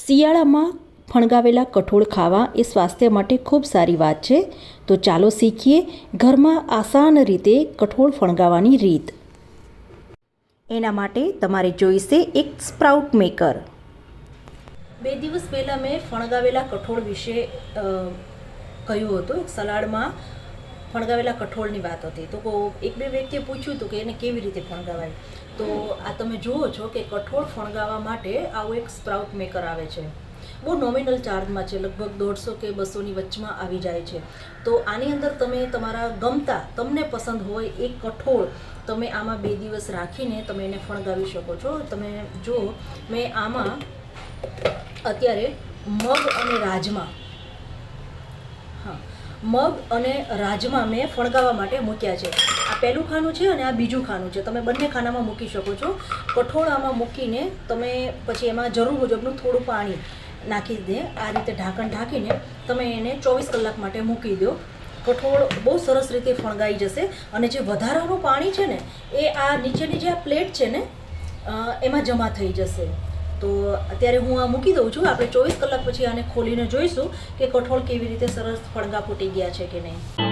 શિયાળામાં ફણગાવેલા કઠોળ ખાવા એ સ્વાસ્થ્ય માટે ખૂબ સારી વાત છે. તો ચાલો શીખીએ ઘરમાં આસાન રીતે કઠોળ ફણગાવવાની રીત. એના માટે તમારે જોઈશે એક સ્પ્રાઉટ મેકર. બે દિવસ પહેલાં મેં ફણગાવેલા કઠોળ વિશે કહ્યું હતું. સલાડમાં ફણગાવેલા કઠોળની વાત હતી. તો એક બે વ્યક્તિએ પૂછ્યું હતું કે એને કેવી રીતે ફણગાવાય? તો આ તમે જુઓ છો કે કઠોળ ફણગાવા માટે આવું એક સ્પ્રાઉટ મેકર આવે છે. બહુ નોમિનલ ચાર્જમાં છે, લગભગ દોઢસો કે બસોની વચમાં આવી જાય છે. તો આની અંદર તમે તમારા ગમતા, તમને પસંદ હોય એ કઠોળ તમે આમાં બે દિવસ રાખીને તમે એને ફણગાવી શકો છો. તમે જુઓ, મેં આમાં અત્યારે મગ અને રાજમા. હા. મગ અને રાજમા મેં ફણગાવવા માટે મૂક્યા છે. આ પહેલું ખાનું છે અને આ બીજું ખાનું છે. તમે બંને ખાનામાં મૂકી શકો છો. કઠોળામાં મૂકીને તમે પછી એમાં જરૂર મુજબનું થોડું પાણી નાખી દે. આ રીતે ઢાંકણ ઢાંકીને તમે એને ચોવીસ કલાક માટે મૂકી દો. કઠોળ બહુ સરસ રીતે ફણગાઈ જશે અને જે વધારાનું પાણી છે ને, એ આ નીચેની જે આ પ્લેટ છે ને એમાં જમા થઈ જશે. તો અત્યારે હું આ મૂકી દઉં છું. આપણે ચોવીસ કલાક પછી આને ખોલીને જોઈશું કે કઠોળ કેવી રીતે સરસ ફળગા ફૂટી ગયા છે કે નહીં.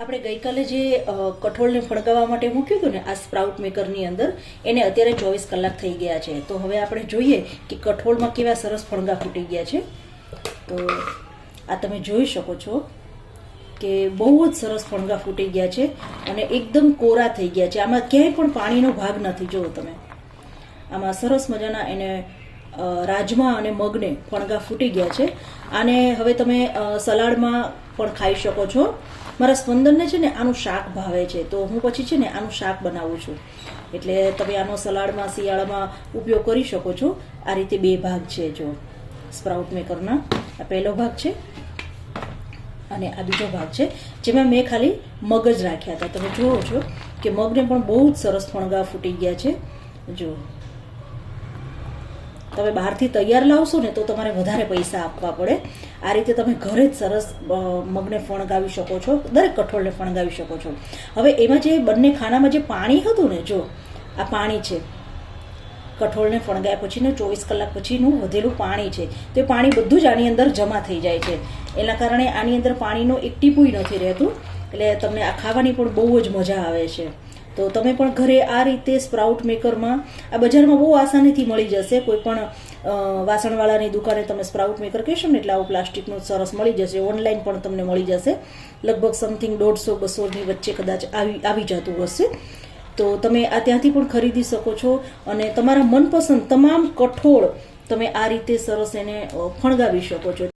આપણે ગઈકાલે જે કઠોળને ફણગાવવા માટે મૂક્યું હતું ને, આ સ્પ્રાઉટ મેકરની અંદર, એને અત્યારે ચોવીસ કલાક થઈ ગયા છે. તો હવે આપણે જોઈએ કે કઠોળમાં કેવા સરસ ફણગા ફૂટી ગયા છે. તો આ તમે જોઈ શકો છો કે બહુ જ સરસ ફણગા ફૂટી ગયા છે અને એકદમ કોરા થઈ ગયા છે. આમાં ક્યાંય પણ પાણીનો ભાગ નથી. જોવો તમે. આમાં સરસ મજાના એને રાજમા અને મગને ફણગા ફૂટી ગયા છે. આને હવે તમે સલાડમાં પણ ખાઈ શકો છો. મારા સ્પંદનને છે ને આનું શાક ભાવે છે. તો હું પછી છે ને આનું શાક બનાવું છું. એટલે તમે આનો સલાડમાં, શિયાળામાં ઉપયોગ કરી શકો છો. આ રીતે બે ભાગ છે જો. સ્પ્રાઉટ મેકરના. આ પહેલો ભાગ છે. અને આ બીજો ભાગ છે. જેમાં મેં ખાલી મગજ રાખ્યા હતા. તમે જુઓ છો કે મગને પણ બહુ જ સરસ ફણગા ફૂટી ગયા છે. જુઓ તમે બહારથી તૈયાર લાવશો ને તો તમારે વધારે પૈસા આપવા પડે. આ રીતે તમે ઘરે જ સરસ મગને ફણગાવી શકો છો, દરેક કઠોળને ફણગાવી શકો છો. હવે એમાં જે બંને ખાનામાં જે પાણી હતું ને, જો, આ પાણી છે. કઠોળને ફણગાયા પછીનું ચોવીસ કલાક પછીનું વધેલું પાણી છે. તે પાણી બધું જ આની અંદર જમા થઈ જાય છે. એના કારણે આની અંદર પાણીનો એક ટીપુંય નથી રહેતું. એટલે તમને આ ખાવાની પણ બહુ જ મજા આવે છે. તો તમે પણ ઘરે આ રીતે સ્પ્રાઉટ મેકરમાં આ બજારમાં બહુ આસાનીથી મળી જશે. કોઈ પણ વાસણવાળાની દુકાને તમે સ્પ્રાઉટ મેકર કહેશો ને એટલે આવું પ્લાસ્ટિકનું સરસ મળી જશે. ઓનલાઈન પણ તમને મળી જશે. લગભગ સમથિંગ દોઢસો, બસોની વચ્ચે કદાચ આવી આવી જતું હશે. તો તમે આ ત્યાંથી પણ ખરીદી શકો છો અને તમારા મનપસંદ તમામ કઠોળ તમે આ રીતે સરસ એને ફણગાવી શકો છો.